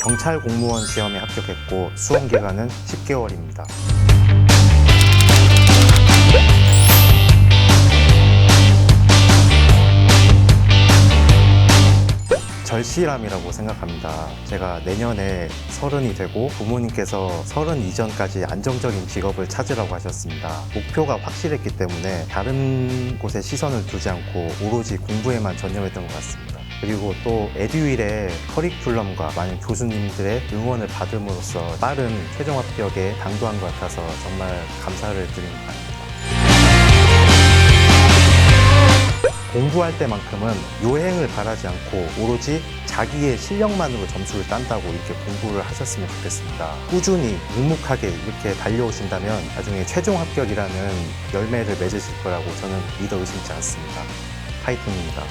경찰 공무원 시험에 합격했고 수험 기간은 10개월입니다. 절실함이라고 생각합니다. 제가 내년에 서른이 되고 부모님께서 서른 이전까지 안정적인 직업을 찾으라고 하셨습니다. 목표가 확실했기 때문에 다른 곳에 시선을 두지 않고 오로지 공부에만 전념했던 것 같습니다. 그리고 또 에듀윌의 커리큘럼과 많은 교수님들의 응원을 받음으로써 빠른 최종 합격에 당도한 것 같아서 정말 감사를 바입니다. 공부할 때만큼은 요행을 바라지 않고 오로지 자기의 실력만으로 점수를 딴다고 이렇게 공부를 하셨으면 좋겠습니다. 꾸준히 묵묵하게 이렇게 달려오신다면 나중에 최종 합격이라는 열매를 맺으실 거라고 저는 믿어 의심치 않습니다. 파이팅입니다.